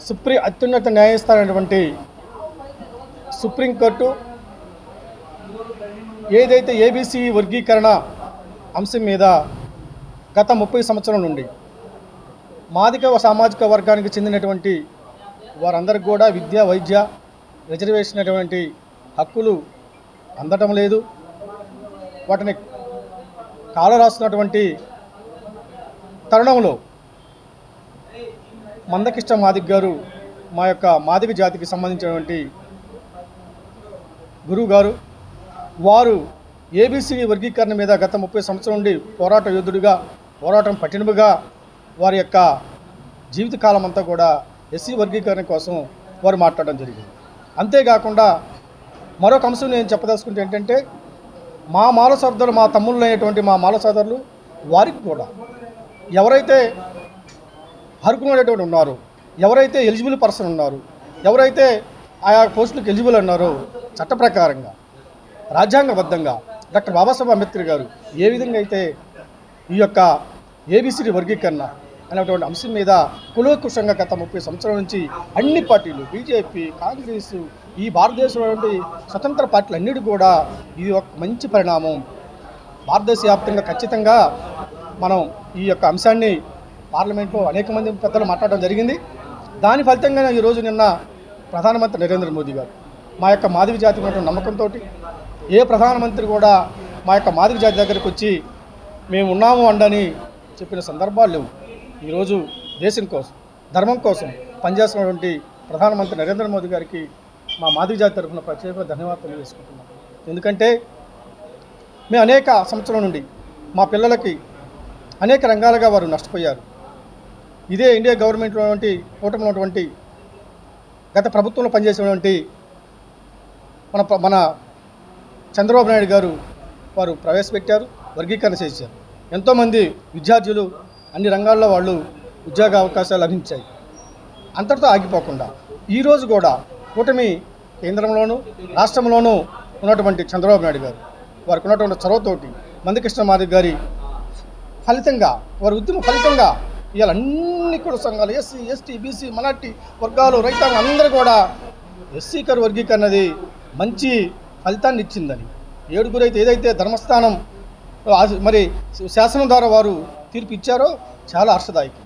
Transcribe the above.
Supreme అత్యున్నత న్యాయస్థానమైనటువంటి supreme court ఏదైతే ABC వర్గీకరణ అంశం మీద గత ముప్పై సంవత్సరం నుండి మాదిక సామాజిక వర్గానికి చెందినటువంటి వారందరికి కూడా విద్య వైద్య రిజర్వేషన్ అటువంటి హక్కులు అందటం లేదు. వాటిని కాలరాస్తున్నటువంటి తరుణంలో మందకిష్ట మాదిక్ గారు మా యొక్క మాదిక జాతికి సంబంధించినటువంటి గురువు గారు వారు ఏబీసీ వర్గీకరణ మీద గత ముప్పై సంవత్సరం నుండి పోరాట యోధుడిగా పోరాటం పట్టినముగా వారి యొక్క జీవితకాలం అంతా కూడా ఎస్సీ వర్గీకరణ కోసం వారు మాట్లాడడం జరిగింది. అంతేకాకుండా మరొక అంశం నేను చెప్పదలుచుకుంటే ఏంటంటే మా మాల సోదరులు మా తమ్ముళ్ళు అయినటువంటి మా మాల సోదరులు వారికి కూడా ఎవరైతే అర్హులైనటువంటి ఉన్నారు. ఎవరైతే ఎలిజిబుల్ పర్సన్ ఉన్నారు ఎవరైతే ఆయా పోస్టులకు ఎలిజిబుల్ ఉన్నారో చట్ట ప్రకారంగా రాజ్యాంగబద్ధంగా డాక్టర్ బాబాసాహెబ్ అంబేద్కర్ గారు ఏ విధంగా అయితే ఈ యొక్క ఏబిసిడి వర్గీకరణ అనేటువంటి అంశం మీద కులకుషంగా గత ముప్పై సంవత్సరాల నుంచి అన్ని పార్టీలు బీజేపీ కాంగ్రెస్ ఈ భారతదేశంలో స్వతంత్ర పార్టీలు అన్నిటి కూడా ఇది ఒక మంచి పరిణామం భారతదేశ వ్యాప్తంగా ఖచ్చితంగా మనం ఈ యొక్క అంశాన్ని పార్లమెంట్లో అనేక మంది పెద్దలు మాట్లాడడం జరిగింది. దాని ఫలితంగానే ఈరోజు నిన్న ప్రధానమంత్రి నరేంద్ర మోదీ గారు మా యొక్క మాధవి జాతి ఉన్నటువంటి నమ్మకంతో ఏ ప్రధానమంత్రి కూడా మా యొక్క మాధవి జాతి దగ్గరికి వచ్చి మేము ఉన్నాము అండని చెప్పిన సందర్భాలు లేవు. ఈరోజు దేశం కోసం ధర్మం కోసం పనిచేస్తున్నటువంటి ప్రధానమంత్రి నరేంద్ర మోదీ గారికి మా మాధవి జాతి తరఫున ప్రత్యేక ధన్యవాదాలు తెలియజేసుకుంటున్నాం. ఎందుకంటే మేము అనేక సంవత్సరం నుండి మా పిల్లలకి అనేక రంగాలుగా వారు నష్టపోయారు. ఇదే ఇండియా గవర్నమెంట్ ఉన్నటువంటి కూటమిలో ఉన్నటువంటి గత ప్రభుత్వంలో పనిచేసినటువంటి మన మన చంద్రబాబు నాయుడు గారు వారు ప్రవేశపెట్టారు వర్గీకరణ చేశారు. ఎంతోమంది విద్యార్థులు అన్ని రంగాల్లో వాళ్ళు ఉద్యోగ అవకాశాలు లభించాయి. అంతటితో ఆగిపోకుండా ఈరోజు కూడా కూటమి కేంద్రంలోనూ రాష్ట్రంలోనూ ఉన్నటువంటి చంద్రబాబు నాయుడు గారు వారికి ఉన్నటువంటి చొరవతోటి మందకృష్ణ మాధవ్ గారి ఫలితంగా వారి ఉద్యమ ఫలితంగా ఇవాళ అన్ని కూడా సంఘాలు ఎస్సీ ఎస్టీ బీసీ మైనార్టీ వర్గాలు రైతాంగం అందరూ కూడా ఎస్సీ కర్ వర్గీకరణది మంచి ఫలితాన్ని ఇచ్చిందని. ఏడుగురు అయితే ఏదైతే ధర్మస్థానం మరి శాసనం ద్వారా వారు తీర్పు ఇచ్చారో చాలా హర్షదాయకం.